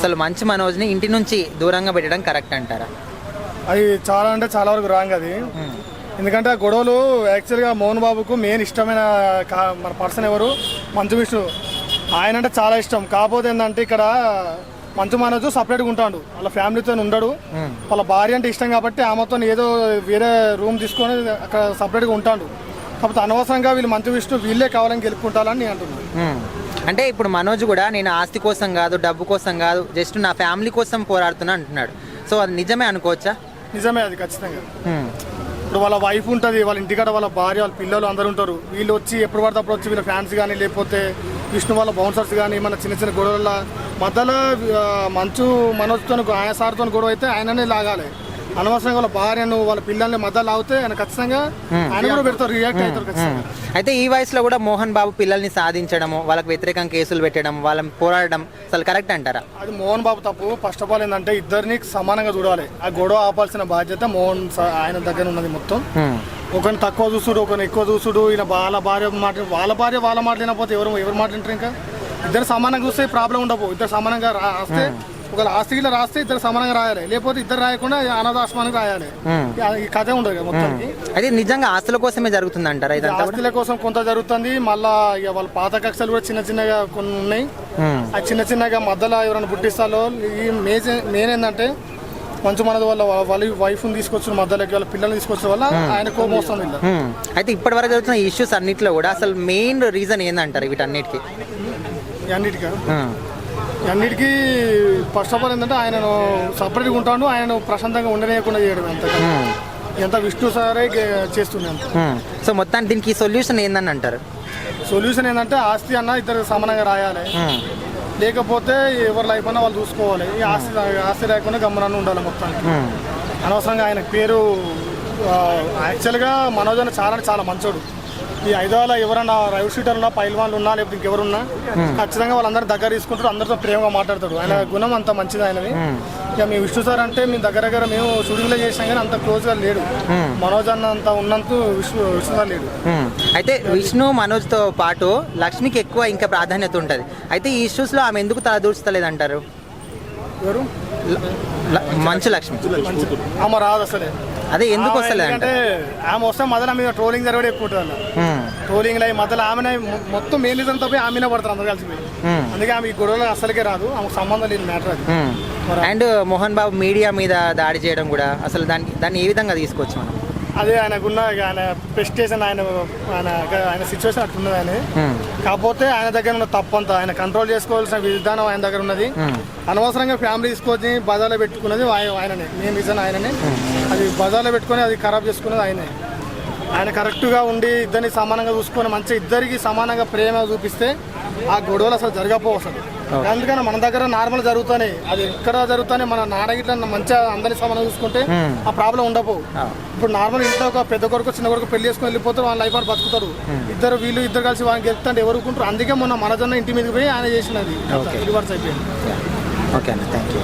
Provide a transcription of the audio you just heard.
అసలు మంచు మనోజ్ని ఇంటి నుంచి దూరంగా పెట్టడం కరెక్ట్ అంటారా? అది చాలా అంటే చాలా వరకు రాంగ్ అది. ఎందుకంటే ఆ గొడవలు యాక్చువల్గా మోహన్ బాబుకు మెయిన్ ఇష్టమైన మన పర్సన్ ఎవరు? మంచు విష్ణు. ఆయన అంటే చాలా ఇష్టం. కాకపోతే ఏంటంటే ఇక్కడ మంచు మనోజు సపరేట్గా ఉంటాడు. వాళ్ళ ఫ్యామిలీతో ఉండడు. వాళ్ళ భార్య అంటే ఇష్టం కాబట్టి ఆమెతో ఏదో వేరే రూమ్ తీసుకొని అక్కడ సపరేట్గా ఉంటాడు. కాకపోతే అనవసరంగా వీళ్ళు మంచు విష్ణు వీళ్ళే కావాలని గెలుపుకుంటారని నేను అంటున్నాను. అంటే ఇప్పుడు మనోజ్ కూడా నేను ఆస్తి కోసం కాదు డబ్బు కోసం కాదు జస్ట్ నా ఫ్యామిలీ కోసం పోరాడుతున్నా అంటున్నాడు. సో అది నిజమే అనుకోవచ్చా? నిజమే అది ఖచ్చితంగా. ఇప్పుడు వాళ్ళ వైఫ్ ఉంటుంది వాళ్ళ ఇంటికాడ వాళ్ళ భార్య వాళ్ళ పిల్లలు అందరూ ఉంటారు. వీళ్ళు వచ్చి ఎప్పుడు పడితే అప్పుడు వచ్చి వీళ్ళ ఫ్యాన్స్ కానీ లేకపోతే విష్ణు వాళ్ళ బౌన్సర్స్ కానీ మన చిన్న చిన్న గొడవల మధ్యలో మంచు మనోజ్తో ఆయన సార్తో గొడవ అయితే ఆయననే లాగాలి. అనవసరంగా వాళ్ళ భార్యను వాళ్ళ పిల్లల్ని మధ్యలో లాగితే ఆయన ఖచ్చితంగా ఆయన కూడా పెడతారు రియాక్ట్ అవుతారు ఖచ్చితంగా. అయితే ఈ వయసులో కూడా మోహన్ బాబు పిల్లల్ని సాధించడము వాళ్ళకి వ్యతిరేకంగా కేసులు పెట్టడం వాళ్ళని పోరాడడం అసలు కరెక్ట్ అంటారా? అది మోహన్ బాబు తప్పు. ఫస్ట్ ఆఫ్ ఆల్ ఏంటంటే ఇద్దరిని సమానంగా చూడాలి. ఆ గొడవ ఆపాల్సిన బాధ్యత మోహన్ ఆయన దగ్గర ఉన్నది మొత్తం. ఒకరిని తక్కువ చూసుడు ఒకరిని ఎక్కువ చూసుడు ఈయన వాళ్ళ భార్య మాట వాళ్ళ భార్య వాళ్ళ మాట వినకపోతే ఎవరు ఎవరు మాట వింటారు ఇంకా? ఇద్దరు సమానంగా చూస్తే ప్రాబ్లం ఉండవు ఇద్దరు సమానంగా రాస్తే ఒక ఆస్తిలో రాస్తే ఇద్దరు సమానంగా రాయాలి. లేకపోతే ఇద్దరు రాయకుండా అనాథాశ్రమానికి రాయాలి. ఈ కథ ఉండదు కదా మొత్తానికి. అయితే నిజంగా ఆస్తుల కోసమే జరుగుతుంది అంటారా? ఆస్తుల కోసం కొంత జరుగుతుంది. మళ్ళా ఇక వాళ్ళ పాత కక్షలు కూడా చిన్న చిన్నగా కొన్ని ఉన్నాయి. ఆ చిన్న చిన్నగా మధ్యలో ఎవరైనా పుట్టిస్తాలో ఈ మేజ్ మెయిన్ ఏంటంటే మంచు మనది వాళ్ళ వాళ్ళ వైఫ్ని తీసుకొచ్చిన మధ్యలోకి వాళ్ళ పిల్లల్ని తీసుకొచ్చిన వల్ల ఆయన కోపం వస్తుంది. అయితే ఇప్పటి వరకు జరుగుతున్న ఇష్యూస్ అన్నిట్లో కూడా అసలు మెయిన్ రీజన్ ఏందంటారు వీటన్నిటికీ. ఈ అన్నిటికీ ఫస్ట్ ఆఫ్ ఆల్ ఏంటంటే ఆయనను సపరేట్గా ఉంటాడు ఆయనను ప్రశాంతంగా ఉండనీయకుండా చేయడం అంత. ఎంత విష్ణు సారే మ్మ్. సో మొత్తానికి దీనికి సొల్యూషన్ ఏందని అంటారు సొల్యూషన్ ఏంటంటే ఆస్తి అన్న ఇద్దరు సమానంగా రాయాలి. లేకపోతే ఎవరి లైఫ్ అన్నా వాళ్ళు చూసుకోవాలి ఈ ఆస్తి ఆస్తి లేకుండా గమ్మనన్న ఉండాలి మొత్తానికి. అనవసరంగా ఆయన పేరు యాక్చువల్గా మనోజ్ అన్న చాలా చాలా మంచోడు ఈ ఐదోల ఎవరన్నా రైవ్ షూటర్ ఉన్నా పైల్వాన్లు ఉన్నా లేకపోతే ఇంకెవరున్నా ఖచ్చితంగా వాళ్ళందరూ దగ్గర తీసుకుంటారు అందరితో ప్రేమగా మాట్లాడతాడు ఆయన గుణం అంత మంచిది ఆయనది. ఇక మీ విష్ణు సార్ అంటే మీ దగ్గర దగ్గర మేము షూటింగ్లో చేసాం కానీ అంత క్లోజ్గా లేడు. మనోజ్ అన్న అంత ఉన్నంత విష్ణు విష్ణు సార్ లేడు. అయితే విష్ణు మనోజ్తో పాటు లక్ష్మికి ఎక్కువ ఇంకా ప్రాధాన్యత ఉంటుంది. అయితే ఈ ఇష్యూస్లో ఆమె ఎందుకు తలదూర్చలేదు అంటారు ఎవరు మంచు లక్ష్మి. ఆమె రాదు అసలే. అదే ఎందుకు ఆమె వస్తలేదు ఎందుకంటే ఆమె వస్తే మొదల మీద ట్రోలింగ్ జరగడం ఎక్కువ ఉంటుంది. ట్రోలింగ్ లై మధ్యలో ఆమెనే మొ- మొత్తం మెయిన్ రీజన్ తప్పి ఆమెనే పడతారు అందరు కలిసి. అందుకే ఆమె ఈ గొడవలో అసలుకే రాదు ఆమెకు సంబంధం లేని మ్యాటర్ అది. అండ్ మోహన్ బాబు మీడియా మీద దాడి చేయడం కూడా అసలు దాన్ని దాన్ని ఏ విధంగా తీసుకోవచ్చు మనం అదే ఆయనకున్న ఆయన ప్రెస్టేషన్ ఆయన ఆయన ఆయన సిచ్యువేషన్ అట్లున్నది ఆయన మ్మ్. కాకపోతే ఆయన దగ్గర ఉన్న తప్పు అంతా ఆయన కంట్రోల్ చేసుకోవాల్సిన విధానం ఆయన దగ్గర ఉన్నది. మ్మ్. అనవసరంగా ఫ్యామిలీ తీసుకొని బజార్లో పెట్టుకున్నది ఆయ- ఆయననే. మెయిన్ రీజన్ ఆయననే. అది బజార్లో పెట్టుకొని అది ఖరాబ్ చేసుకున్నది ఆయనే. ఆయన కరెక్ట్గా ఉండి ఇద్దరిని సమానంగా చూసుకొని మంచిగా ఇద్దరికి సమానంగా ప్రేమ చూపిస్తే ఆ గొడవలు అసలు జరగకపోవు అసలు. అందుకని మన దగ్గర నార్మల్ జరుగుతాయి అది ఎక్కడ జరుగుతాయి మన నాడగిట్ల మంచిగా అందరిని సమానంగా చూసుకుంటే. ఆ ప్రాబ్లం ఉండకపోవు. ఆ. ఇప్పుడు నార్మల్ ఇంట్లో ఒక పెద్ద కొడుకు చిన్న కొడుకు పెళ్ళి చేసుకొని వెళ్ళిపోతారు వాళ్ళ లైఫ్ అని బతుకుతారు. ఇద్దరు వీళ్ళు ఇద్దరు కలిసి వాళ్ళకి గెలుపుతుంటే ఎవరుకుంటారు అందుకే మొన్న మనజొన్న ఇంటి మీదకి పోయి ఆయన చేసినది. రివర్స్ అయిపోయింది. ఓకే అన్న థ్యాంక్ యూ